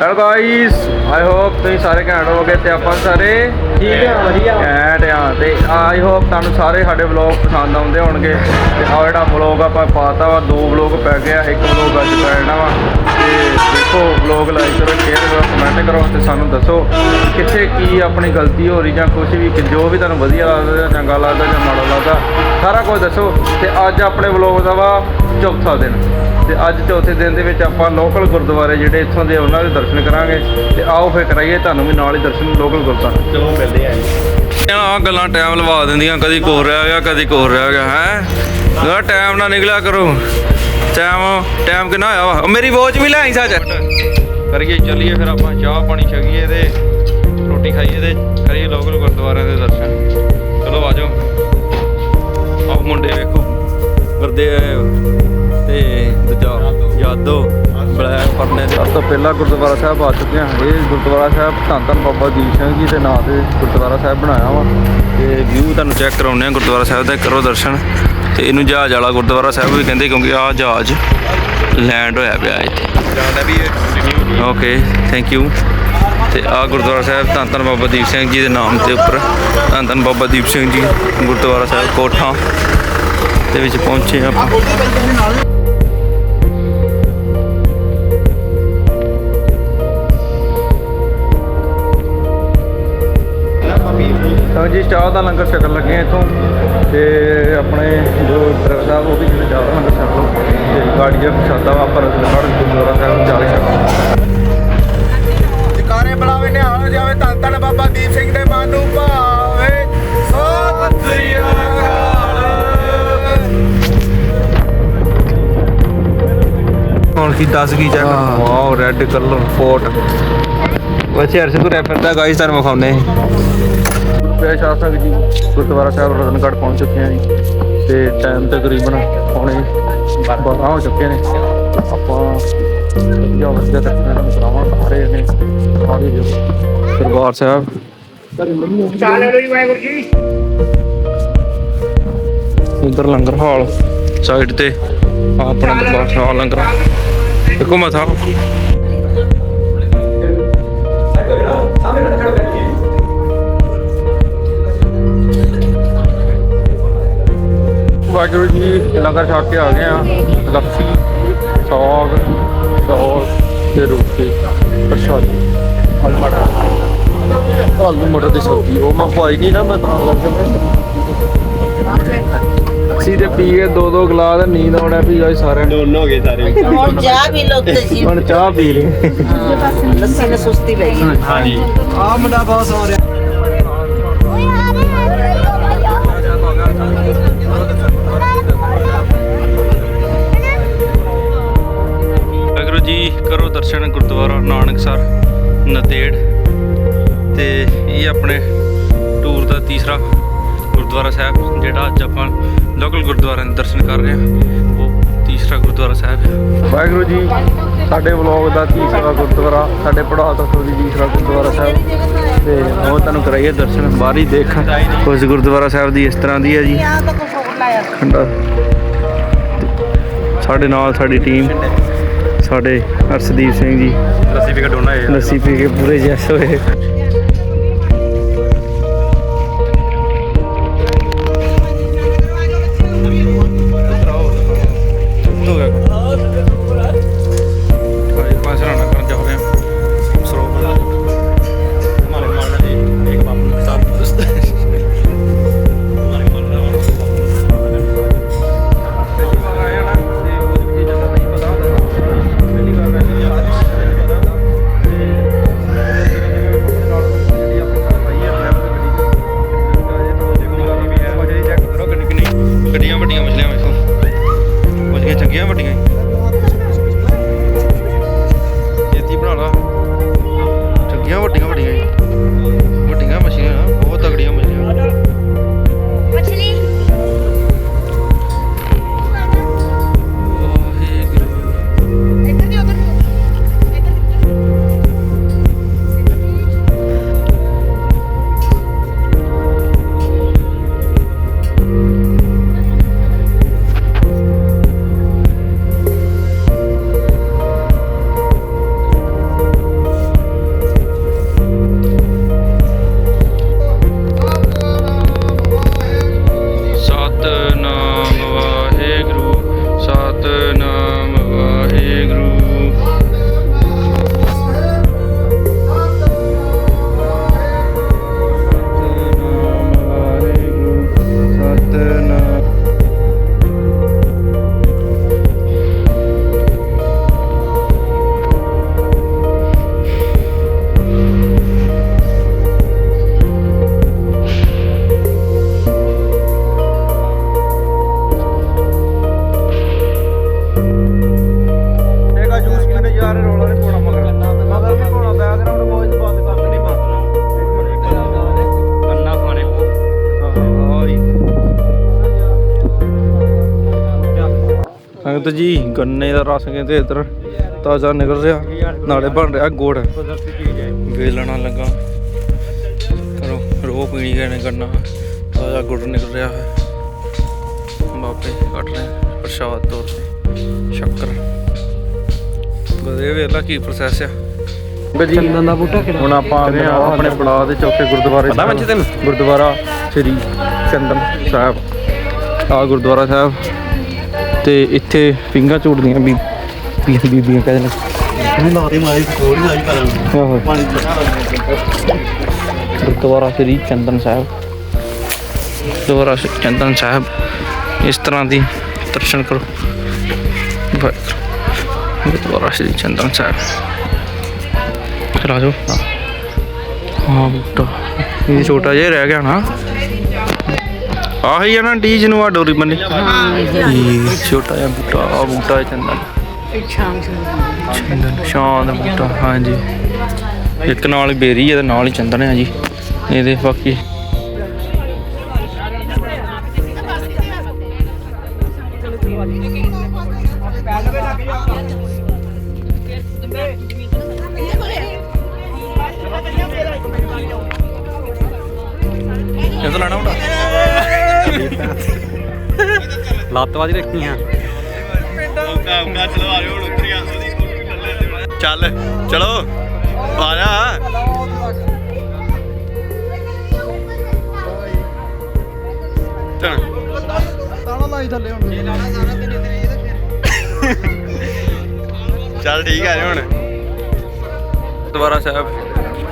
Hello guys I hope ਤੁਸੀਂ ਸਾਰੇ ਘੈਂਟ ਹੋਗੇ ਤੇ ਆਪਾਂ ਸਾਰੇ ਠੀਕ ਆ ਵਧੀਆ। ਘੈਂਟ ਆ। ਤੇ ਆਈ ਹੋਪ ਤੁਹਾਨੂੰ ਸਾਰੇ ਸਾਡੇ ਵਲੌਗ ਪਸੰਦ ਆਉਂਦੇ ਹੋਣਗੇ। ਤੇ ਆ ਜਿਹੜਾ ਵਲੌਗ ਆਪਾਂ ਪਾਤਾ ਵਾ ਦੋ ਵਲੌਗ ਪੈ ਗਿਆ ਇੱਕ ਵਲੌਗ ਅੱਜ ਪੈਣਾ ਵਾ। ਤੇ ਦੇਖੋ ਵਲੌਗ ਲਾਈਕ ਕਰੋ ਸ਼ੇਅਰ ਕਰੋ ਕਮੈਂਟ ਕਰੋ ਤੇ ਸਾਨੂੰ ਦੱਸੋ ਕਿੱਥੇ ਕੀ ਆਪਣੀ ਗਲਤੀ ਹੋ ਰਹੀ ਜਾਂ ਕੁਝ ਵੀ ਜੋ ਵੀ ਤੁਹਾਨੂੰ ਵਧੀਆ ਲੱਗਦਾ ਜਾਂ ਚੰਗਾ ਲੱਗਦਾ ਜਾਂ ਮਾੜਾ ਲੱਗਦਾ ਸਾਰਾ ਕੁਝ ਦੱਸੋ। ਤੇ ਅੱਜ ਆਪਣੇ ਵਲੌਗ ਦਾ ਵਾ ਚੌਥਾ ਦਿਨ। ਤੇ ਅੱਜ ਚੌਥੇ ਦਿਨ ਦੇ ਵਿੱਚ ਆਪਾਂ ਲੋਕਲ ਗੁਰਦੁਆਰੇ ਜਿਹੜੇ ਇੱਥੋਂ ਦੇ ਉਹਨਾਂ ਦੇ ਦਰਸ਼ਨ ਕਰਾਂਗੇ ਤੇ ਆਓ ਫਿਰ ਕਰਾਈਏ ਤੁਹਾਨੂੰ ਵੀ ਨਾਲ ਹੀ ਦਰਸ਼ਨ ਲੋਕਲ ਗੁਰਦੁਆਰੇ। ਚਲੋ ਮਿਲਦੇ ਆ ਆ ਗੱਲਾਂ ਟਾਈਮ ਲਵਾ ਦਿੰਦੀਆਂ ਕਦੀ ਕੋਹ ਰਿਹਾ ਗਿਆ ਕਦੀ ਕੋਹ ਰਿਹਾ ਗਿਆ ਹੈ? ਗਾ ਟਾਈਮ ਨਾ ਨਿਕਲਿਆ ਕਰੋ। ਟਾਈਮ ਟਾਈਮ ਕਿੰਨਾ ਹੋਇਆ ਵਾ? ਮੇਰੀ ਵੋਚ ਵੀ ਲੈ ਆਈ ਸੱਚ। ਕਰੀਏ ਚੱਲੀਏ ਫਿਰ ਆਪਾਂ ਚਾਹ ਪਾਣੀ ਛਕੀਏ ਤੇ ਰੋਟੀ ਖਾਈਏ ਤੇ ਕਰੀਏ ਲੋਕਲ ਗੁਰਦੁਆਰਿਆਂ ਦੇ ਦਰਸ਼ਨ। ਚਲੋ ਆਜੋ ਆਹ ਮੁੰਡੇ ਵੇਖੋ। ਕਰਦੇ ਤੇ ਦੂਜਾ ਯਾਦੋ ਬਲੈਕ ਪਰਨੇ ਦੇ। ਸਭ ਤੋਂ ਪਹਿਲਾਂ ਗੁਰਦੁਆਰਾ ਸਾਹਿਬ ਆ ਚੁੱਕੇ ਹਾਂ। ਇਹ ਗੁਰਦੁਆਰਾ ਸਾਹਿਬ ਧੰਨ ਧੰਨ ਬਾਬਾ ਦੀਪ ਸਿੰਘ ਜੀ ਦੇ ਨਾਂ ਤੇ ਗੁਰਦੁਆਰਾ ਸਾਹਿਬ ਬਣਾਇਆ ਵਾ। ਤੇ ਵਿਊ ਤੁਹਾਨੂੰ ਚੈੱਕ ਕਰਾਉਂਦੇ ਆ ਗੁਰਦੁਆਰਾ ਸਾਹਿਬ ਦਾ ਕਰੋ ਦਰਸ਼ਨ। ਤੇ ਇਹਨੂੰ ਜਹਾਜ਼ ਵਾਲਾ ਗੁਰਦੁਆਰਾ ਸਾਹਿਬ ਵੀ ਕਹਿੰਦੇ ਕਿਉਂਕਿ ਆਹ ਜਹਾਜ਼ ਲੈਂਡ ਹੋਇਆ ਪਿਆ ਇੱਥੇ। ਜਾਂਦਾ ਵੀ ਰਿਵਿਊ ਓਕੇ ਥੈਂਕ ਯੂ ਤੇ ਆ ਗੁਰਦੁਆਰਾ ਸਾਹਿਬ ਧੰਨ ਧੰਨ ਬਾਬਾ ਦੀਪ ਸਿੰਘ ਜੀ ਦੇ ਨਾਮ ਤੇ ਉੱਪਰ ਧੰਨ ਧੰਨ ਬਾਬਾ ਦੀਪ ਸਿੰਘ ਜੀ ਗੁਰਦੁਆਰਾ ਸਾਹਿਬ ਕੋਠਾ ਦੇ ਵਿੱਚ ਪਹੁੰਚੇ ਆਪਾਂ। ਤਾਂ ਜੀ ਚਾਹ ਦਾ ਲੰਗਰ ਛਕਣ ਲੱਗੇ ਹਾਂ ਇੱਥੋਂ ਤੇ ਆਪਣੇ ਜੋ ਡਰਾਈਵਰ ਸਾਹਿਬ ਉਹ ਵੀ ਜਿਹੜੇ ਚਾਹ ਦਾ ਲੰਗਰ ਛਕ ਲਓ ਤੇ ਗਾੜੀ ਦਾ ਪ੍ਰਸ਼ਾਦਾ ਵਾ ਆਪਾਂ ਰਸਲਗੜ੍ਹ ਗੁਰਦੁਆਰਾ ਸਾਹਿਬ ਜਾ ਕੇ ਛਕਾਂਗੇ ਜਕਾਰੇ ਬੁਲਾਵੇ ਨੇ ਹਾਲ ਜਾਵੇ ਧੰਨ ਧੰਨ ਬਾਬਾ ਦੀਪ ਸਿੰਘ ਦੇ ਮਨ ਨੂੰ ਭਾਵੇ। ਸਤਿ ਹੁਣ ਕੀ ਦੱਸ ਕੀ check? Wow red colour fort ਵੈਸੇ ਅਰਸ਼ ਤੋਂ ਰੈਫਰ ਦਾ ਗਾਈਸ ਤੁਹਾਨੂੰ ਵਿਖਾਉਨੇ ਜੈ ਸ਼ਾਸਕ ਜੀ ਗੁਰਦੁਆਰਾ ਸਾਹਿਬ ਰਤਨਗੜ੍ਹ ਪਹੁੰਚ ਚੁੱਕੇ ਹਾਂ ਜੀ। ਤੇ ਟਾਈਮ ਤਕਰੀਬਨ ਪੌਣੇ 12 ਹੋ ਚੁੱਕੇ ਨੇ। ਆਪਾਂ ਵਧੀਆ ਵਧੀਆ ਦਰਸ਼ਨ ਕਰਾਵਾਂ ਸਾਰੇ ਨੇ। ਸਾਰੇ ਜੋ ਦਰਬਾਰ ਸਾਹਿਬ। ਚਾਲੇ ਲਈ ਵਾਹਿਗੁਰੂ ਜੀ। ਉਧਰ ਲੰਗਰ ਹਾਲ ਸਾਈਡ ਤੇ। ਆਪਣਾ ਦਰਬਾਰ ਸਾਹਿਬ ਲੰਗਰ। ਦੇਖੋ ਮਥਾ। ਵਾਹਿਗੁਰੂ ਜੀ ਲੰਗਰ ਛਕ ਕੇ ਆ ਗਏ ਆ ਲੱਸੀ ਸਾਗ ਚੌਲ ਤੇ ਰੋਟੀ ਪ੍ਰਸ਼ਾਦ। ਮਟਰ ਆਲੂ ਮਟਰ ਦੀ ਸਬਜ਼ੀ। ਉਹ ਮੈਂ ਖਵਾਈ ਨਹੀਂ ਨਾ ਮੈਂ ਤਾਂ ਅਸੀਂ ਤੇ ਪੀ ਕੇ ਦੋ ਦੋ ਗਲਾਸ ਨੀਂਦ ਆਉਣਾ ਵੀ ਗਾਇ ਸਾਰਿਆਂ ਨੂੰ। ਦੋਨੋਂ ਹੋ ਗਏ ਸਾਰੇ। ਹੁਣ ਚਾਹ ਵੀ ਲੋ ਤੇ ਜੀ। ਹੁਣ ਚਾਹ ਪੀ ਲਈ। ਲੱਸੀ ਨੇ ਸੁਸਤੀ ਹੈ ਹਾਂਜੀ। ਆ ਮੁੰਡਾ ਬਹੁਤ ਸੌ ਰਿਹਾ। ਦਰਸ਼ਨ ਗੁਰਦੁਆਰਾ ਨਾਨਕਸਰ ਨਤੇੜ ਤੇ ਇਹ ਆਪਣੇ ਟੂਰ ਦਾ ਤੀਸਰਾ ਗੁਰਦੁਆਰਾ ਸਾਹਿਬ ਜਿਹੜਾ ਅੱਜ ਆਪਾਂ ਲੋਕਲ ਗੁਰਦੁਆਰਿਆਂ ਦੇ ਦਰਸ਼ਨ ਕਰ ਰਹੇ ਹਾਂ। ਉਹ ਤੀਸਰਾ ਗੁਰਦੁਆਰਾ ਸਾਹਿਬ ਹੈ। ਵਾਹਿਗੁਰੂ ਜੀ ਸਾਡੇ ਵਲੌਗ ਦਾ ਤੀਸਰਾ ਗੁਰਦੁਆਰਾ ਸਾਡੇ ਪੜਾਅ ਤੋਂ ਦੀ ਤੀਸਰਾ ਗੁਰਦੁਆਰਾ ਸਾਹਿਬ। ਤੇ ਉਹ ਤੁਹਾਨੂੰ ਕਰਾਈਏ ਦਰਸ਼ਨ ਬਾਹਰੀ ਦੇਖ ਉਸ ਗੁਰਦੁਆਰਾ ਸਾਹਿਬ ਦੀ ਇਸ ਤਰ੍ਹਾਂ ਦੀ ਹੈ ਜੀ। ਤਾਂ ਸਾਡੇ ਨਾਲ ਸਾਡੀ ਟੀਮ ਸਾਡੇ ਹਰਸ਼ਦੀਪ ਸਿੰਘ ਜੀ। ਲੱਸੀ ਵੀ ਕਢਾਉਣਾ ਹੈ। ਲੱਸੀ ਪੀ ਕੇ ਪੂਰੇ ਜੈਸ ਹੋਏ। ਸੰਗਤ ਜੀ ਗੰਨੇ ਦਾ ਰਸ ਕਹਿੰਦੇ ਇੱਧਰ ਤਾਜ਼ਾ ਨਿਕਲ ਰਿਹਾ ਨਾਲੇ ਬਣ ਰਿਹਾ ਗੁੜ। ਵੇਲਣਾ ਲੱਗਾ। ਕਰੋ ਰੋ ਪੀਣੀ ਗਏ ਨੇ ਗੰਨਾ। ਤਾਜ਼ਾ ਗੁੜ ਨਿਕਲ ਰਿਹਾ ਹੈ। ਬਾਪੇ ਕੱਟ ਰਹੇ ਪ੍ਰਸ਼ਾਦ ਤੌਰ ਤੇ ਸ਼ੱਕਰ। ਗਦੇ ਵੇਲਾ ਕੀ ਪ੍ਰੋਸੈਸ ਆ। ਚੰਦਨ ਦਾ ਬੂਟਾ ਕਿਹੜਾ ਹੁਣ ਆਪਾਂ ਆ ਗਏ ਆ ਆਪਣੇ ਪੜਾਅ ਦੇ ਚੌਥੇ ਗੁਰਦੁਆਰੇ ਪਤਾ ਮੈਂ ਤੈਨੂੰ? ਗੁਰਦੁਆਰਾ ਸ੍ਰੀ ਚੰਦਨ ਸਾਹਿਬ। ਆ ਗੁਰਦੁਆਰਾ ਸਾਹਿਬ। ਤੇ ਇੱਥੇ ਪਿੰਗਾ ਝੂਟਦੀਆਂ ਵੀ ਬੀਬੀਆਂ ਬੀਬੀਆਂ ਕਹਿੰਦੇ ਨੇ। ਨਹੀਂ ਲਾਦੇ ਮਾਰੀ ਕੋਲ ਹੀ ਆਈ ਆਹੋ। ਪਾਣੀ ਗੁਰਦੁਆਰਾ ਸ੍ਰੀ ਚੰਦਨ ਸਾਹਿਬ। ਗੁਰਦੁਆਰਾ ਸ੍ਰੀ ਚੰਦਨ ਸਾਹਿਬ। ਇਸ ਤਰ੍ਹਾਂ ਦੀ ਦਰਸ਼ਨ ਕਰੋ। ਗੁਰਦੁਆਰਾ ਸ੍ਰੀ ਚੰਦਨ ਸਾਹਿਬ। ਚਲਾ ਜਾਓ। ਹਾਂ ਬੁੱਟਾ ਇਹ ਛੋਟਾ ਜਿਹਾ ਰਹਿ ਗਿਆ ਨਾ। ਆਹੀ ਆ ਨਾ ਡੀ ਜਿਹਨੂੰ ਆ ਡੋਰੀ ਬੰਨੀ। ਇਹ ਛੋਟਾ ਜਿਹਾ ਬੂਟਾ ਆ ਬੂਟਾ ਹੈ ਚੰਦਨ ਚੰਦਨ ਸ਼ਾਨ ਦਾ ਬੂਟਾ ਹਾਂਜੀ। ਇੱਕ ਨਾਲ ਹੀ ਬੇਰੀ ਹੈ ਤੇ ਨਾਲ ਹੀ ਚੰਦਨ ਹੈ ਜੀ। ਇਹਦੇ ਬਾਕੀ। ਲੱਤ ਵਾਜ ਰੱਖੀਆਂ ਚੱਲ, ਚਲੋ, ਆ ਜਾ। ਚੱਲ। ਤਾਲਾ ਲਾਈ ਥੱਲੇ ਹੁਣ ਚੱਲ ਠੀਕ ਆ ਜੀ ਹੁਣ। ਗੁਰਦੁਆਰਾ ਸਾਹਿਬ,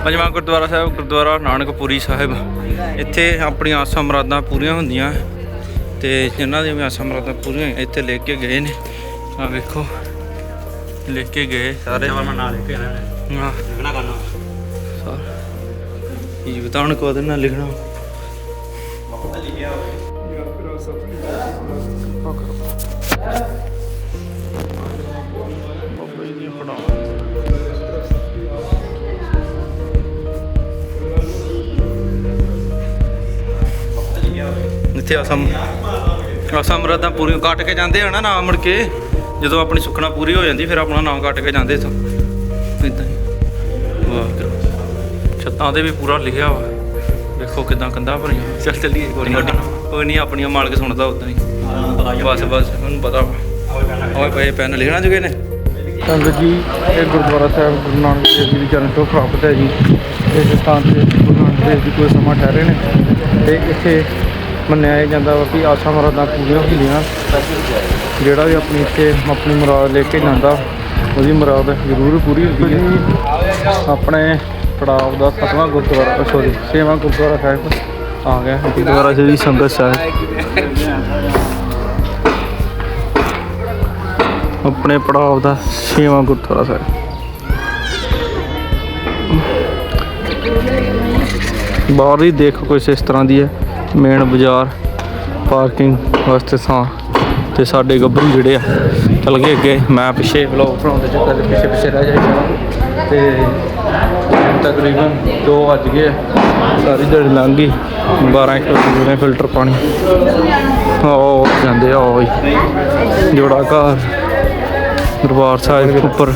ਪੰਜਵਾਂ ਗੁਰਦੁਆਰਾ ਸਾਹਿਬ, ਗੁਰਦੁਆਰਾ ਨਾਨਕਪੁਰੀ ਸਾਹਿਬ। ਇੱਥੇ ਆਪਣੀਆਂ ਆਸਾਂ ਮੁਰਾਦਾਂ ਪੂਰੀਆਂ ਹੁੰਦੀਆਂ। ਤੇ ਜਿਨ੍ਹਾਂ ਦੀਆਂ ਆਸਾਂ ਮੁਰਾਦਾਂ ਪੂਰੀਆਂ ਇੱਥੇ ਲੈ ਕੇ ਗਏ ਨੇ। ਆ ਵੇਖੋ ਲੈ ਕੇ ਗਏ। ਸਾਰੇ ਮੈਂ ਨਾਲ ਲੈ ਕੇ ਆਣਾ ਹਾਂ। ਲਿਖਣਾ ਕਰਨਾ ਇਹ ਬਤਾਉਣ ਕੋ ਉਹਦੇ ਨਾਲ ਲਿਖਣਾ। ਇੱਥੇ ਅਸਮ ਅਸਮ ਰਦਾਂ ਪੂਰੀ ਕੱਟ ਕੇ ਜਾਂਦੇ ਆ ਨਾ ਨਾਮ ਮੁੜ ਕੇ। ਜਦੋਂ ਆਪਣੀ ਸੁੱਖਣਾ ਪੂਰੀ ਹੋ ਜਾਂਦੀ ਫਿਰ ਆਪਣਾ ਨਾਮ ਕੱਟ ਕੇ ਜਾਂਦੇ ਇਥੋਂ। ਇਦਾਂ ਹੀ। ਵਾਹ ਛੱਤਾਂ ਤੇ ਵੀ ਪੂਰਾ ਲਿਖਿਆ ਵਾ ਵੇਖੋ ਕਿਦਾਂ ਕੰਧਾਂ ਭਰੀਆਂ। ਚੱਲ ਚੱਲੀਏ ਕੋਈ ਨਹੀਂ ਕੋਈ ਨਹੀਂ ਆਪਣੀਆਂ ਮਾਲਕ ਸੁਣਦਾ ਉਦਾਂ ਹੀ। ਬਸ ਬਸ ਉਹਨੂੰ ਪਤਾ ਵਾ। ਓਏ ਪਏ ਪੈਨ ਲਿਖਣਾ ਜੁਗੇ ਨੇ? ਸੰਗਤ ਜੀ ਇਹ ਗੁਰਦੁਆਰਾ ਸਾਹਿਬ ਗੁਰੂ ਨਾਨਕ ਦੇਵ ਜੀ ਦੀ ਜਨਮ ਤੋਂ ਪ੍ਰਾਪਤ ਹੈ ਜੀ। ਇਸ ਸਥਾਨ ਤੇ ਗੁਰੂ ਨਾਨਕ ਦੇਵ ਜੀ ਕੋਈ ਸਮਾਂ ਠਹਿਰੇ ਨੇ। ਤੇ ਇੱਥੇ ਮੰਨਿਆ ਜਾਂਦਾ ਵਾ ਕਿ ਆਸਾਂ ਮੁਰਾਦਾਂ ਪੂਰੀਆਂ ਹੁੰਦੀਆਂ। ਜਿਹੜਾ ਵੀ ਆਪਣੀ ਇੱਥੇ ਆਪਣੀ ਮੁਰਾਦ ਲੈ ਕੇ ਜਾਂਦਾ, ਉਹਦੀ ਮੁਰਾਦ ਜ਼ਰੂਰ ਪੂਰੀ ਹੁੰਦੀ ਹੈ। ਆਪਣੇ ਪੜਾਵ ਦਾ ਸਤਵਾਂ ਗੁਰਦੁਆਰਾ ਸੋਰੀ ਛੇਵਾਂ ਗੁਰਦੁਆਰਾ ਸਾਹਿਬ ਆ ਗਿਆ। ਗੁਰਦੁਆਰਾ ਸ੍ਰੀ ਸੰਗਤ ਸਾਹਿਬ। ਆਪਣੇ ਪੜਾਵ ਦਾ ਛੇਵਾਂ ਗੁਰਦੁਆਰਾ ਸਾਹਿਬ। ਬਾਹਰ ਦੀ ਦੇਖ ਕੁਛ ਇਸ ਤਰ੍ਹਾਂ ਦੀ ਹੈ। ਮੇਨ ਬਾਜ਼ਾਰ, ਪਾਰਕਿੰਗ ਵਾਸਤੇ ਥਾਂ ਤੇ ਸਾਡੇ ਗੱਭਰੂ ਜਿਹੜੇ ਆ, ਚਲ ਗਏ ਅੱਗੇ। ਮੈਂ ਪਿੱਛੇ ਵਲੌਗ ਬਣਾਉਂਦੇ ਚੱਕਰ ਪਿੱਛੇ ਪਿੱਛੇ ਰਹਿ ਜਾਈਦਾ ਤੇ ਤਕਰੀਬਨ 2 ਵੱਜ ਗਏ ਸਾਰੀ ਦਿਹਾੜੀ ਲੰਘ ਗਈ। 12 ਇੱਕ ਵਜੇ ਫਿਲਟਰ ਪਾਣੀ ਉਹ ਜਾਂਦੇ ਆ ਜੋੜਾ ਘਰ। ਦਰਬਾਰ ਸਾਹਿਬ ਉੱਪਰ।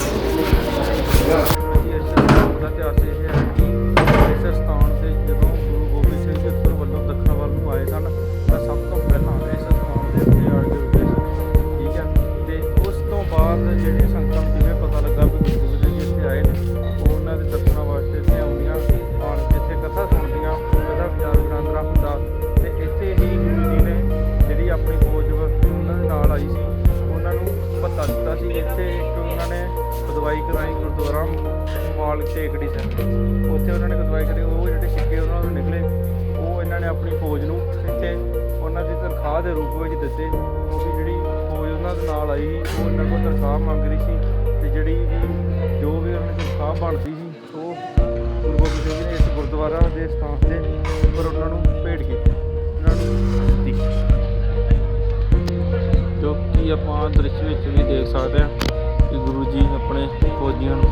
ਤੋਂ ਬਾਅਦ ਸੰਗਤਾਂ ਨੂੰ ਜਿਵੇਂ ਪਤਾ ਲੱਗਾ ਵੀ ਗੁਰੂ ਜੀ ਇੱਥੇ ਆਏ ਨੇ ਉਹ ਉਹਨਾਂ ਦੇ ਦਰਸ਼ਨਾਂ ਵਾਸਤੇ ਇੱਥੇ ਆਉਂਦੀਆਂ ਆਣ ਕੇ ਕਥਾ ਸੁਣਦੀਆਂ, ਕਥਾ ਵਿਚਾਰ ਵਟਾਂਦਰਾ ਹੁੰਦਾ। ਤੇ ਇੱਥੇ ਹੀ ਗੁਰੂ ਜੀ ਨੇ ਜਿਹੜੀ ਆਪਣੀ ਫੌਜ ਉਹਨਾਂ ਦੇ ਨਾਲ ਆਈ ਸੀ, ਉਹਨਾਂ ਨੂੰ ਪਤਾ ਦਿੱਤਾ ਸੀ। ਇੱਥੇ ਇੱਕ ਉਹਨਾਂ ਨੇ ਖੁਦਵਾਈ ਕਰਾਈ, ਗੁਰਦੁਆਰਾ ਮਾਲ ਟੇਕੜੀ ਸਾਹਿਬ। ਉੱਥੇ ਉਹਨਾਂ ਨੇ ਖੁਦਵਾਈ ਕਰੀ, ਉਹ ਜਿਹੜੇ ਸਿੱਕੇ ਉਹਨਾਂ ਨੂੰ ਨਿਕਲੇ, ਉਹ ਇਹਨਾਂ ਨੇ ਆਪਣੀ ਫੌਜ ਨੂੰ ਇੱਥੇ ਉਹਨਾਂ ਦੀ ਤਨਖਾਹ ਦੇ ਰੂਪ ਵਿੱਚ ਦਿੱਤੇ। ਉਹਨਾਂ ਦੇ ਨਾਲ ਆਈ ਉਹ ਉਹਨਾਂ ਕੋਲ ਤਨਖਾਹ ਮੰਗ ਰਹੀ ਸੀ ਤੇ ਜਿਹੜੀ ਵੀ ਜੋ ਵੀ ਉਹਨਾਂ ਦੀ ਤਨਖਾਹ ਬਣਦੀ ਸੀ, ਉਹ ਗੁਰੂ ਗੋਬਿੰਦ ਸਿੰਘ ਜੀ ਨੇ ਇਸ ਗੁਰਦੁਆਰਾ ਦੇ ਸਥਾਨ ਦੇ ਉੱਪਰ ਉਹਨਾਂ ਨੂੰ ਭੇਟ ਕੀਤੀ, ਉਹਨਾਂ ਨੂੰ ਦਿੱਤੀ। ਜੋ ਕਿ ਆਪਾਂ ਦ੍ਰਿਸ਼ ਵਿੱਚ ਵੀ ਦੇਖ ਸਕਦੇ ਹਾਂ ਕਿ ਗੁਰੂ ਜੀ ਆਪਣੇ ਫੌਜੀਆਂ ਨੂੰ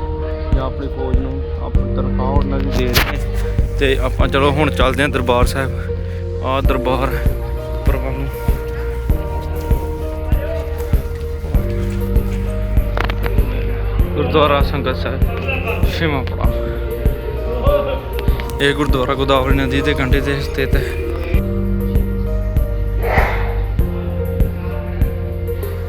ਜਾਂ ਆਪਣੀ ਫੌਜ ਨੂੰ ਆਪਣੀ ਤਨਖਾਹ ਉਹਨਾਂ ਦੀ ਦੇ ਰਹੇ ਨੇ। ਤੇ ਆਪਾਂ ਚਲੋ ਹੁਣ ਚੱਲਦੇ ਹਾਂ ਦਰਬਾਰ ਸਾਹਿਬ। ਆ ਦਰਬਾਰ ਉੱਪਰ ਨੂੰ ਗੁਰਦੁਆਰਾ ਸੰਗਤ ਸਾਹਿਬ ਸ਼ਿਮਾਪੁਰਾ ਇਹ ਗੁਰਦੁਆਰਾ ਗੋਦਾਵਰੀ ਨਦੀ ਦੇ ਕੰਢੇ ਤੇ ਸਥਿਤ ਹੈ।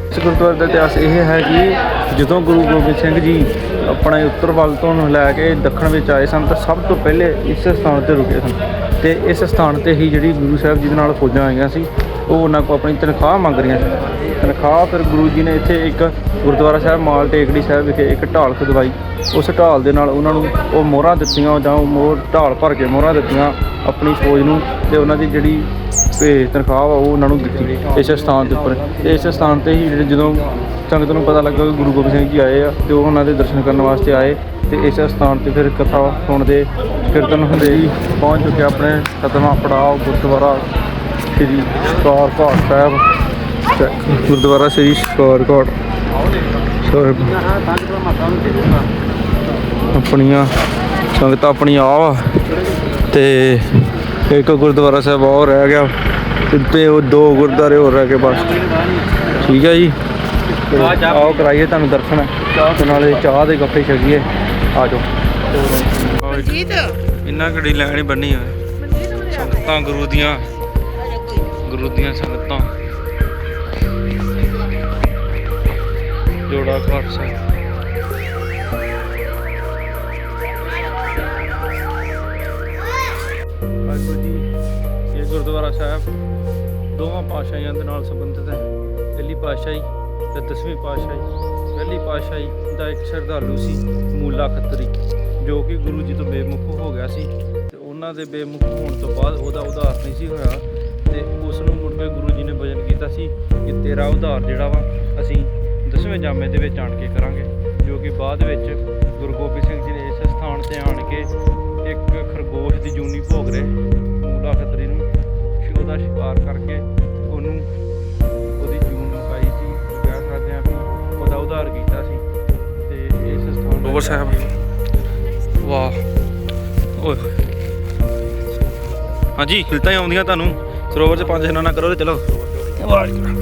ਇਸ ਗੁਰਦੁਆਰੇ ਦਾ ਇਤਿਹਾਸ ਇਹ ਹੈ ਕਿ ਜਦੋਂ ਗੁਰੂ ਗੋਬਿੰਦ ਸਿੰਘ ਜੀ ਆਪਣੇ ਉੱਤਰ ਵੱਲ ਤੋਂ ਲੈ ਕੇ ਦੱਖਣ ਵਿੱਚ ਆਏ ਸਨ, ਤਾਂ ਸਭ ਤੋਂ ਪਹਿਲੇ ਇਸ ਸਥਾਨ ਤੇ ਰੁਕੇ ਸਨ। ਤੇ ਇਸ ਸਥਾਨ ਤੇ ਹੀ ਜਿਹੜੀ ਗੁਰੂ ਸਾਹਿਬ ਜੀ ਦੇ ਨਾਲ ਫੌਜਾਂ ਆਈਆਂ ਸੀ ਉਹ ਉਹਨਾਂ ਕੋਲ ਆਪਣੀ ਤਨਖਾਹ ਮੰਗ ਰਹੀਆਂ ਸੀ। ਤਨਖਾਹ ਫਿਰ ਗੁਰੂ ਜੀ ਨੇ ਇੱਥੇ ਇੱਕ ਗੁਰਦੁਆਰਾ ਸਾਹਿਬ, ਮਾਲ ਟੇਕੜੀ ਸਾਹਿਬ ਵਿਖੇ ਇੱਕ ਢਾਲ ਖੁਦਵਾਈ। ਉਸ ਢਾਲ ਦੇ ਨਾਲ ਉਹਨਾਂ ਨੂੰ ਉਹ ਮੋਹਰਾਂ ਦਿੱਤੀਆਂ, ਜਾਂ ਉਹ ਮੋਹਰ ਢਾਲ ਭਰ ਕੇ ਮੋਹਰਾਂ ਦਿੱਤੀਆਂ ਆਪਣੀ ਫੌਜ ਨੂੰ, ਤੇ ਉਹਨਾਂ ਦੀ ਜਿਹੜੀ ਤੇ ਤਨਖਾਹ ਵਾ, ਉਹ ਉਹਨਾਂ ਨੂੰ ਦਿੱਤੀ ਇਸ ਸਥਾਨ ਦੇ ਉੱਪਰ। ਇਸ ਸਥਾਨ ਤੇ ਹੀ ਜਿਹੜੇ ਜਦੋਂ ਸੰਗਤ ਨੂੰ ਪਤਾ ਲੱਗਾ ਕਿ ਗੁਰੂ ਗੋਬਿੰਦ ਸਿੰਘ ਜੀ ਆਏ ਆ, ਤੇ ਉਹ ਉਹਨਾਂ ਦੇ ਦਰਸ਼ਨ ਕਰਨ ਵਾਸਤੇ ਆਏ, ਤੇ ਇਸ ਸਥਾਨ ਤੇ ਫਿਰ ਕਥਾ ਸੁਣਦੇ ਕੀਰਤਨ ਹੁੰਦੇ ਹੀ ਪਹੁੰਚ ਚੁੱਕੇ ਆਪਣੇ ਸਤਵਾਂ ਪੜਾਅ, ਗੁਰਦੁਆਰਾ ਸ੍ਰੀ ਸਕਾਰ ਘਾਟ ਸਾਹਿਬ ਗੁਰਦੁਆਰਾ ਸ੍ਰੀ ਸਕਾਰ ਘਾਟ ਸਾਹਿਬ। ਆਪਣੀਆਂ ਸੰਗਤਾਂ ਆਪਣੀਆਂ ਆ ਤੇ ਇੱਕ ਗੁਰਦੁਆਰਾ ਸਾਹਿਬ ਹੋਰ ਰਹਿ ਗਿਆ ਤੇ- ਉਹ ਦੋ ਗੁਰਦੁਆਰੇ ਹੋਰ ਰਹਿ ਗਏ ਬਸ। ਠੀਕ ਹੈ ਜੀ? ਆਓ ਕਰਾਈਏ ਤੁਹਾਨੂੰ ਦਰਸ਼ਨ। ਤੇ ਨਾਲੇ ਚਾਹ ਦੇ ਗੱਫੇ ਛਕੀਏ। ਆ ਜਾਓ। ਇੰਨਾ ਘੜੀ ਲੈਣੀ ਬੰਨੀ ਹੋਏ ਸੰਗਤਾਂ ਗੁਰੂ ਦੀਆਂ। ਗੁਰੂ ਦੀਆਂ ਸੰਗਤਾਂ। ਜੋੜਾ ਘਾਟ ਸਾਹਿਬ ਵਾਹਿਗੁਰੂ ਜੀ, ਇਹ ਗੁਰਦੁਆਰਾ ਸਾਹਿਬ ਦੋਵਾਂ ਪਾਤਸ਼ਾਹੀਆਂ ਦੇ ਨਾਲ ਸੰਬੰਧਿਤ ਹੈ। ਪਹਿਲੀ ਪਾਤਸ਼ਾਹੀ ਤੇ ਦਸਵੀਂ ਪਾਤਸ਼ਾਹੀ। ਪਹਿਲੀ ਪਾਤਸ਼ਾਹੀ ਦਾ ਇੱਕ ਸ਼ਰਧਾਲੂ ਸੀ ਮੂਲਾ ਖੱਤਰੀ, ਜੋ ਕਿ ਗੁਰੂ ਜੀ ਤੋਂ ਬੇਮੁਖ ਹੋ ਗਿਆ ਸੀ ਤੇ ਉਹਨਾਂ ਦੇ ਬੇਮੁਖ ਹੋਣ ਤੋਂ ਬਾਅਦ ਉਹਦਾ ਉਧਾਰ ਨਹੀਂ ਸੀ ਹੋਇਆ। ਤੇ ਉਸ ਨੂੰ ਮੁੜ ਕੇ ਗੁਰੂ ਜੀ ਨੇ ਬਚਨ ਕੀਤਾ ਸੀ ਕਿ ਤੇਰਾ ਉਧਾਰ ਜਿਹੜਾ ਵਾ ਅਸੀਂ ਦਸਵੇਂ ਜਾਮੇ ਦੇ ਵਿੱਚ ਆਣ ਕੇ ਕਰਾਂਗੇ ਜੋ ਕਿ ਬਾਅਦ ਵਿੱਚ ਗੁਰੂ ਗੋਬਿੰਦ ਸਿੰਘ ਜੀ ਨੇ ਇਸ ਸਥਾਨ ਤੇ ਆਣ ਕੇ ਇੱਕ ਖਰਗੋਸ਼ ਦੀ ਜੂਨੀ ਭੋਗ ਰਹੇ ਮੂਲਾ ਖੱਤਰੀ ਨੂੰ ਸ਼ਿ- ਉਹਦਾ ਸ਼ਿਕਾਰ ਕਰਕੇ ਉਹਨੂੰ ਉਹਦੀ ਜੂਨ ਮੁਕਾਈ ਸੀ ਕਹਿ ਸਕਦੇ ਹਾਂ ਕਿ ਉਹਦਾ ਉਧਾਰ ਕੀਤਾ ਸੀ ਤੇ ਇਸ ਸਥਾਨ ਬਾਬਾ ਸਾਹਿਬ। ਵਾਹ। ਓਏ। ਹਾਂਜੀ ਹਿਲਤਾਂ ਆਉਂਦੀਆਂ ਤੁਹਾਨੂੰ। ਸਰੋਵਰ 'ਚ ਪੰਜ ਇਸ਼ਨਾਨਾ ਕਰੋ ਤੇ ਚਲੋ। ਵਾਹਿਗੁਰੂ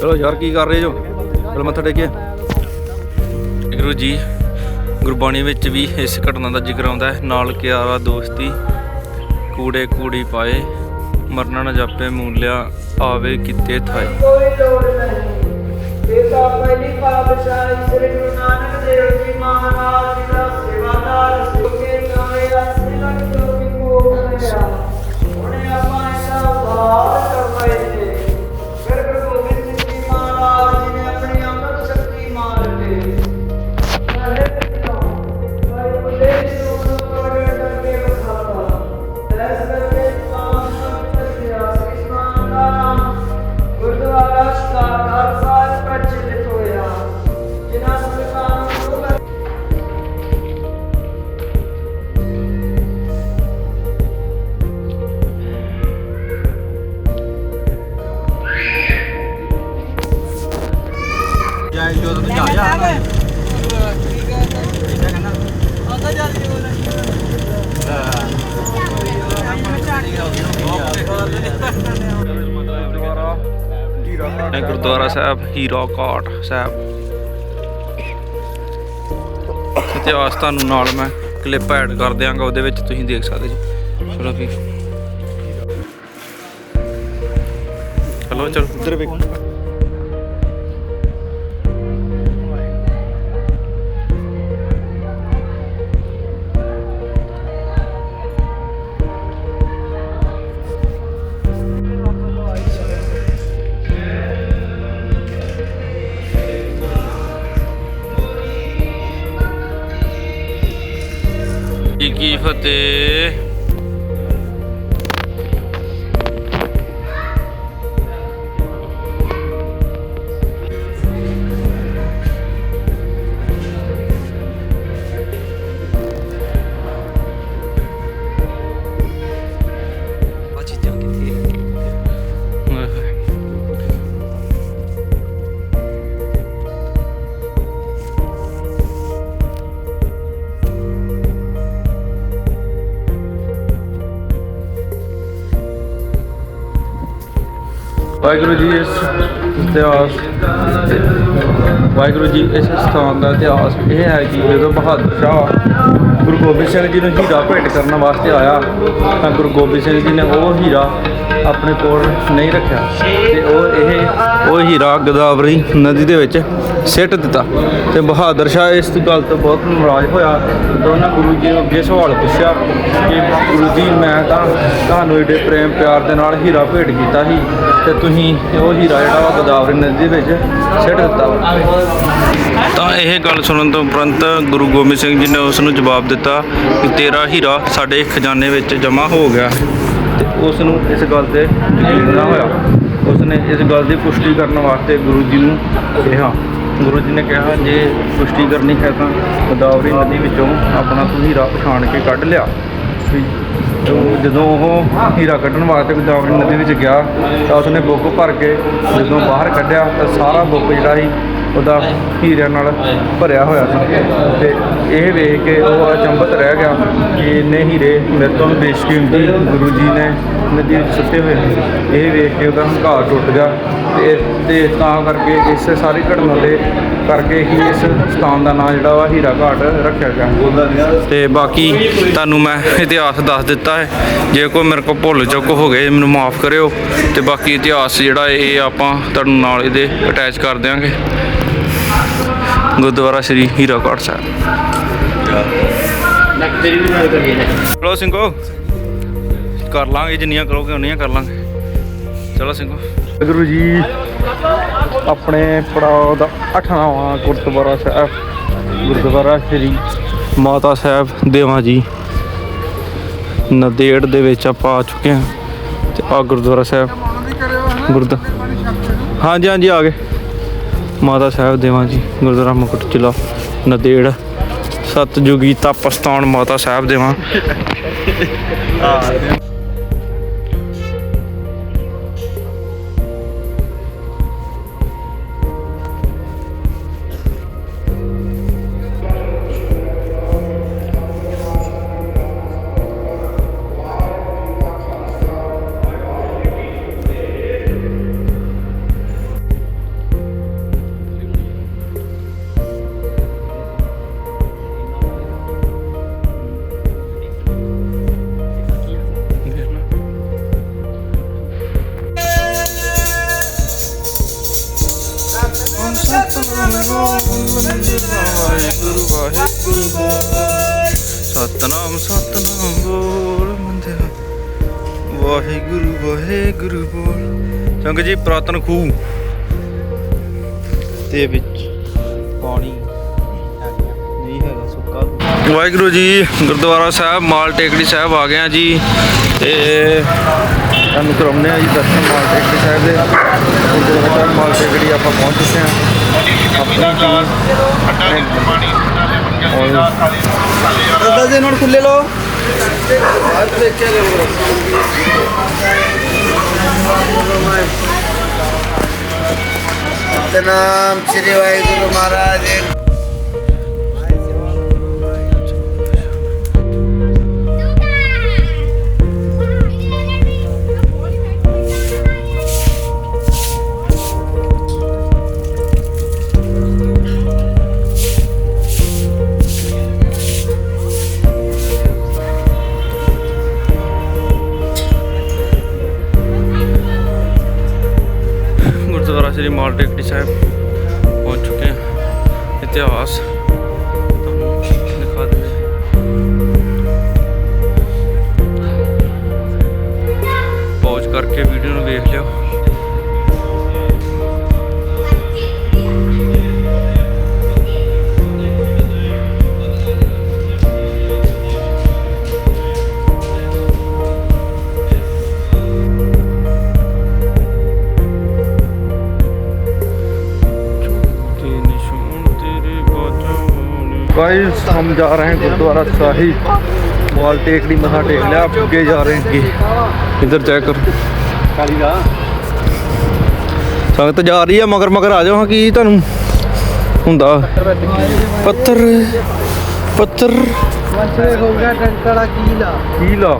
ਚਲੋ ਯਾਰ, ਕੀ ਕਰ ਰਹੇ ਜੋ? ਚਲ ਮੱਥਾ ਟੇਕਿਆ ਗੁਰੂ ਜੀ, ਗੁਰਬਾਣੀ ਵਿੱਚ ਵੀ ਇਸ ਘਟਨਾ ਦਾ ਜ਼ਿਕਰ ਆਉਂਦਾ ਹੈ। ਨਾਲ ਕਿਆਰਾ ਦੋਸਤੀ ਕੂੜੇ ਕੂੜੀ ਪਾਏ। ਮਰਨਾ ਨਾ ਜਾਪੇ, ਮੂਲਿਆ ਆਵੇ ਕਿਤੇ ਥਾਈ। ਕੋਈ ਲੋੜ ਨਹੀਂ। ਇਹ ਤਾਂ ਪਹਿਲੀ ਪਾਤਸ਼ਾਹੀ ਸ੍ਰੀ ਗੁਰੂ ਨਾਨਕ ਦੇਵ ਜੀ ਮਹਾਰਾਜ ਜੀ ਦਾ ਸੇਵਾਦਾਰ ਸੀ। ਕਿ ਨਾਵੇਂ ਅਸਲੀ ਲਗ ਕੋਲ ਲਿਆ ਉਹਨੇ ਆਪਾਂ ਇਹਦਾ ਉਧਾਰ ਕਰਵਾਏ। ਹੀਰਾ ਘਾਟ ਸਾਹਿਬ। ਇਤਿਹਾਸ ਤੁਹਾਨੂੰ ਨਾਲ ਮੈਂ ਕਲਿੱਪ ਐਡ ਕਰ ਦਿਆਂਗਾ, ਉਹਦੇ ਵਿੱਚ ਤੁਸੀਂ ਦੇਖ ਸਕਦੇ ਜੀ। ਚਲੋ ਵੀ ਚਲੋ ਚਲੋ। ਉਧਰ ਵੇਖ। ਜੀ ਵਾਹਿਗੁਰੂ ਜੀ ਇਸ ਇਤਿਹਾਸ ਵਾਹਿਗੁਰੂ ਜੀ, ਇਸ ਸਥਾਨ ਦਾ ਇਤਿਹਾਸ ਇਹ ਹੈ ਕਿ ਜਦੋਂ ਬਹਾਦਰ ਸ਼ਾਹ ਗੁਰੂ ਗੋਬਿੰਦ ਸਿੰਘ ਜੀ ਨੂੰ ਹੀਰਾ ਭੇਟ ਕਰਨ ਵਾਸਤੇ ਆਇਆ, ਤਾਂ ਗੁਰੂ ਗੋਬਿੰਦ ਸਿੰਘ ਜੀ ਨੇ ਉਹ ਹੀਰਾ ਆਪਣੇ ਕੋਲ ਨਹੀਂ ਰੱਖਿਆ ਤੇ ਉਹ ਇਹ ਉਹ ਹੀਰਾ ਗੋਦਾਵਰੀ ਨਦੀ ਦੇ ਵਿੱਚ ਸਿੱਟ ਦਿੱਤਾ ਤੇ ਬਹਾਦਰ ਸ਼ਾਹ ਇਸ ਗੱਲ ਤੋਂ ਬਹੁਤ ਨਾਰਾਜ਼ ਹੋਇਆ। ਤੇ ਉਹਨਾਂ ਗੁਰੂ ਜੀ ਨੂੰ ਅੱਗੇ ਸਵਾਲ ਪੁੱਛਿਆ ਕਿ ਗੁਰੂ ਜੀ, ਮੈਂ ਤਾਂ ਤੁਹਾਨੂੰ ਏਡੇ ਪ੍ਰੇਮ ਪਿਆਰ ਦੇ ਨਾਲ ਹੀਰਾ ਭੇਟ ਕੀਤਾ ਸੀ ਤੇ ਤੁਸੀਂ ਉਹ ਹੀਰਾ ਜਿਹੜਾ ਵਾ ਗੋਦਾਵਰੀ ਨਦੀ ਦੇ ਵਿੱਚ ਸਿੱਟ ਦਿੱਤਾ ਤਾਂ ਇਹ ਗੱਲ ਸੁਣਨ ਤੋਂ ਉਪਰੰਤ ਗੁਰੂ ਗੋਬਿੰਦ ਸਿੰਘ ਜੀ ਨੇ ਉਸ ਨੂੰ ਜਵਾਬ ਦਿੱਤਾ ਕਿ ਤੇਰਾ ਹੀਰਾ ਸਾਡੇ ਖਜ਼ਾਨੇ ਵਿੱਚ ਜਮ੍ਹਾਂ ਹੋ ਗਿਆ। ਹੈ। ਤੇ ਉਸ ਨੂੰ ਇਸ ਗੱਲ ਤੇ ਯਕੀਨ ਨਾ ਹੋਇਆ। ਉਸ ਨੇ ਇਸ ਗੱਲ ਦੀ ਪੁਸ਼ਟੀ ਕਰਨ ਵਾਸਤੇ ਗੁਰੂ ਜੀ ਨੂੰ ਕਿਹਾ। ਗੁਰੂ ਜੀ ਨੇ ਕਿਹਾ, ਜੇ ਪੁਸ਼ਟੀ ਕਰਨੀ ਹੈ ਤਾਂ ਗੋਦਾਵਰੀ ਨਦੀ ਵਿੱਚੋਂ ਆਪਣਾ ਤੂੰ ਹੀਰਾ ਪਛਾਣ ਕੇ ਕੱਢ ਲਿਆ। ਜੋ- ਜਦੋਂ ਉਹ ਹੀਰਾ ਕੱਢਣ ਵਾਸਤੇ ਗੋਦਾਵਰੀ ਨਦੀ ਵਿੱਚ ਗਿਆ, ਤਾਂ ਉਸਨੇ ਬੁੱਕ ਭਰ ਕੇ ਜਦੋਂ ਬਾਹਰ ਕੱਢਿਆ, ਤਾਂ ਸਾਰਾ ਬੁੱਕ ਜਿਹੜਾ ਸੀ ਉਹਦਾ ਹੀਰਿਆਂ ਨਾਲ ਭਰਿਆ ਹੋਇਆ ਸੀ। ਤੇ ਇਹ ਵੇਖ ਕੇ ਉਹ ਅਚੰਭਤ ਰਹਿ ਗਿਆ ਕਿ ਇੰਨੇ ਹੀਰੇ ਮੇਰੇ ਤੋਂ ਬੇਸ਼ਕੀਮਤੀ ਗੁਰੂ ਜੀ ਨੇ ਨਦੀ ਵਿੱਚ ਸੁੱਟੇ ਹੋਏ ਇਹ ਵੇਖ ਕੇ ਉਹਦਾ ਹੰਕਾਰ ਟੁੱਟ ਗਿਆ ਤੇ ਤੇ ਤਾਂ ਕਰਕੇ ਇਸ ਸਾਰੀ ਘਟਨਾ ਦੇ ਕਰਕੇ ਹੀ ਇਸ ਸਥਾਨ ਦਾ ਨਾਮ ਜਿਹੜਾ ਵਾ ਹੀਰਾ ਘਾਟ ਰੱਖਿਆ ਗਿਆ। ਤੇ ਬਾਕੀ ਤੁਹਾਨੂੰ ਮੈਂ ਇਤਿਹਾਸ ਦੱਸ ਦਿੱਤਾ ਹੈ। ਜੇ ਕੋਈ ਮੇਰੇ ਕੋਲ ਭੁੱਲ ਚੁੱਕ ਹੋ ਗਏ, ਮੈਨੂੰ ਮਾਫ ਕਰਿਓ। ਤੇ ਬਾਕੀ ਇਤਿਹਾਸ ਜਿਹੜਾ ਇਹ ਆਪਾਂ ਤੁਹਾਨੂੰ ਨਾਲ ਇਹਦੇ ਅਟੈਚ ਕਰ ਦਿਆਂਗੇ। ਗੁਰਦੁਆਰਾ ਸ੍ਰੀ ਹੀਰਾ ਘਾਟ ਸਾਹਿਬ। ਚਲੋ ਸਿੰਘੋ, ਕਰ ਲਾਂਗੇ, ਜਿੰਨੀਆਂ ਕਰੋਗੇ ਉਨੀਆਂ ਕਰ ਲਾਂਗੇ। ਚਲੋ ਸਿੰਘੋ। ਗੁਰੂ ਜੀ, ਆਪਣੇ ਪੜਾਅ ਦਾ 8ਵਾਂ ਗੁਰਦੁਆਰਾ ਸਾਹਿਬ, ਗੁਰਦੁਆਰਾ ਸ੍ਰੀ ਮਾਤਾ ਸਾਹਿਬ ਦੇਵਾ ਜੀ। ਨਦੇੜ ਦੇ ਵਿੱਚ ਆਪਾਂ ਆ ਚੁੱਕੇ ਹਾਂ, ਤੇ ਆ ਗੁਰਦੁਆਰਾ ਸਾਹਿਬ। ਗੁਰਦ ਹਾਂਜੀ ਹਾਂਜੀ, ਆ ਗਏ। ਮਾਤਾ ਸਾਹਿਬ ਦੇਵਾਂ ਜੀ ਗੁਰਦੁਆਰਾ ਮੁਕਟ ਜ਼ਿਲ੍ਹਾ ਨਦੇੜ। ਸਤਜੁਗੀ ਤਪਸਤਾਨ ਮਾਤਾ ਸਾਹਿਬ ਦੇਵਾਂ। ਪ੍ਰਾਤਨ ਖੂਹ। ਦੇ ਵਿੱਚ ਪਾਣੀ ਨਹੀਂ ਹੈਗਾ ਸੁੱਕਾ ਵਾਹਿਗੁਰੂ ਜੀ ਗੁਰਦੁਆਰਾ ਸਾਹਿਬ ਮਾਲ ਟੇਕੜੀ ਸਾਹਿਬ ਆ ਗਏ ਆ ਜੀ। ਤੇ ਤੁਹਾਨੂੰ ਕਰਾਉਂਦੇ ਆ ਜੀ ਦਰਸ਼ਨ ਮਾਲ ਟੇਕੜੀ ਸਾਹਿਬ ਦੇ। ਗੁਰਦੁਆਰਾ ਸਾਹਿਬ ਮਾਲ ਟੇਕੜੀ ਆਪਾਂ ਪਹੁੰਚ ਚੁੱਕੇ ਹਾਂ ਆਪਣੀ ਟੀਮ ਦਾਦਾ ਜੀ ਇਹਨਾਂ ਨੂੰ ਖੁੱਲੇ ਲੋ ਸਤਨਾਮ ਸ੍ਰੀ ਵਾਹਿਗੁਰੂ ਮਹਾਰਾਜ ਜੀ ਸਾਹਿਬ ਪਹੁੰਚ ਚੁੱਕੇ ਹਾਂ। ਇਤਿਹਾਸ गाइस हम जा रहे हैं गुरुद्वारा साहिब वाल टेकड़ी मथा टेक लिया आप आगे जा रहे हैं कि इधर चेक करो ਸੰਗਤ ਜਾ ਰਹੀ ਆ ਮਗਰ ਮਗਰ ਆ ਜਾਓ ਹਾਂ ਕੀ ਤੁਹਾਨੂੰ ਹੁੰਦਾ ਪੱਥਰ ਪੱਥਰ ਹੋ ਗਿਆ ਟੰਕੜਾ ਕੀਲਾ ਕੀ ਲਾ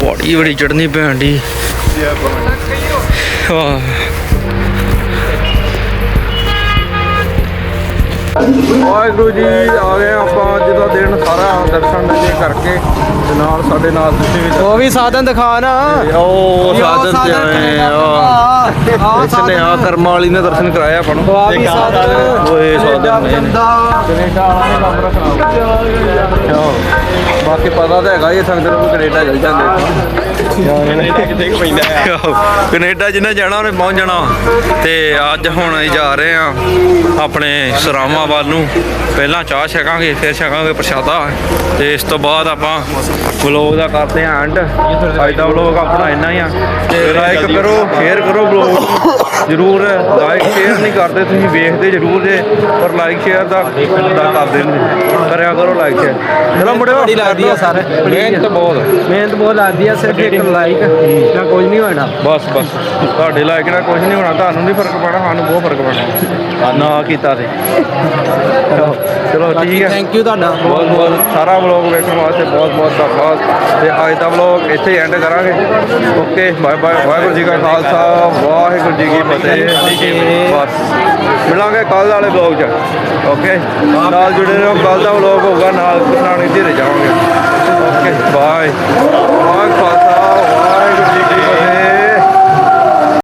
ਪੌੜੀ ਬੜੀ ਚੜਨੀ ਪੈਣ ਦੀ ਵਾਹ ਵਾਹਿਗੁਰੂ ਜੀ ਆ ਗਏ ਆਪਾਂ ਅੱਜ ਦਾ ਦਿਨ ਸਾਰਾ ਦਰਸ਼ਨ ਮੇਲੇ ਕਰਕੇ ਤੇ ਨਾਲ ਸਾਡੇ ਨਾਲ ਤੁਸੀਂ ਵੀ ਉਹ ਵੀ ਸਾਧਨ ਦਿਖਾ ਨਾ ਉਹ ਸਾਧਨ ਤੇ ਆਏ ਆ ਆ ਇਸ ਨੇ ਆ ਕਰਮਾਂ ਵਾਲੀ ਨੇ ਦਰਸ਼ਨ ਕਰਾਇਆ ਆਪਾਂ ਨੂੰ। ਆ ਵੀ ਸਾਧਨ। ਓਏ ਸਾਧਨ ਨੇ ਕੈਨੇਡਾ ਵਾਲਾ ਬਾਕੀ ਪਤਾ ਤਾਂ ਹੈਗਾ ਇਹ ਸੰਗਤ ਨੂੰ ਕੈਨੇਡਾ ਚਲ ਜਾਂਦੇ ਕੈਨੇਡਾ ਜਿੰਨੇ ਜਾਣਾ ਉਹਨੇ ਪਹੁੰਚ ਜਾਣਾ। ਤੇ ਅੱਜ ਹੁਣ ਅਸੀਂ ਜਾ ਰਹੇ ਆ ਆਪਣੇ ਸਰਾਵਾਂ ਵੱਲ ਨੂੰ ਪਹਿਲਾਂ ਚਾਹ ਛਕਾਂਗੇ ਫਿਰ ਛਕਾਂਗੇ ਪ੍ਰਸ਼ਾਦਾ। ਤੇ ਇਸ ਤੋਂ ਬਾਅਦ ਆਪਾਂ ਵਲੋਗ ਦਾ ਕਰਦੇ ਆਂ ਐਂਡ ਅੱਜ ਦਾ ਵਲੋਗ ਆਪਣਾ ਇੰਨਾ ਹੀ ਆ। ਤੇ ਲਾਈਕ ਕਰੋ ਸ਼ੇਅਰ ਕਰੋ ਵਲੋਗ ਨੂੰ। ਜਰੂਰ ਲਾਈਕ ਸ਼ੇਅਰ ਨਹੀਂ ਕਰਦੇ ਤੁਸੀਂ ਵੇਖਦੇ ਜਰੂਰ ਜੇ ਪਰ ਲਾਈਕ ਸ਼ੇਅਰ ਦਾ ਦਾ ਕਰਦੇ ਨਹੀਂ ਕਰਿਆ ਕਰੋ ਲਾਈਕ ਸ਼ੇਅਰ ਚਲੋ ਮੁੰਡਿਓ ਬੜੀ ਲੱਗਦੀ ਆ ਸਰ। ਮਿਹਨਤ ਬਹੁਤ ਮਿਹਨਤ ਬਹੁਤ ਲੱਗਦੀ ਆ ਸਿਰਫ ਇੱਕ ਲਾਈਕ ਨਾ ਕੁਝ ਨਹੀਂ ਹੋਣਾ। ਬਸ ਬਸ। ਤੁਹਾਡੇ ਲਾਇਕ ਨਾਲ ਕੁਝ ਨਹੀਂ ਹੋਣਾ ਤੁਹਾਨੂੰ ਨਹੀਂ ਫ਼ਰਕ ਪੈਣਾ ਸਾਨੂੰ ਬਹੁਤ ਫ਼ਰਕ ਪੈਣਾ। ਨਾ ਕੀਤਾ ਤੇ। ਚਲੋ, ਚਲੋ ਠੀਕ ਹੈ। ਥੈਂਕ ਯੂ ਤੁਹਾਡਾ। ਬਹੁਤ ਬਹੁਤ ਸਾਰਾ ਵਲੌਗ ਵੇਖਣ ਵਾਸਤੇ ਬਹੁਤ ਬਹੁਤ ਧੰਨਵਾਦ ਤੇ ਅੱਜ ਦਾ ਵਲੌਗ ਇੱਥੇ ਐਂਡ ਕਰਾਂਗੇ। Okay bye bye Waheguru ji ਕਾ ਖਾਲਸਾ ਵਾਹਿਗੁਰੂ ਜੀ ਕੀ ਫਤਿਹ। ਬਸ ਮਿਲਾਂਗੇ ਕੱਲ ਵਾਲੇ ਵਲੌਗ 'ਚ। ਓਕੇ ਨਾਲ ਜੁੜੇ ਰਹੋ ਕੱਲ ਦਾ ਵਲੌਗ ਹੋਊਗਾ ਨਾਲ ਪੁਰਾਣੀ ਧੀਰੇ ਜਾਵਾਂਗੇ। Okay bye. ਵਾਹਿਗੁਰੂ ਖਾਲਸਾ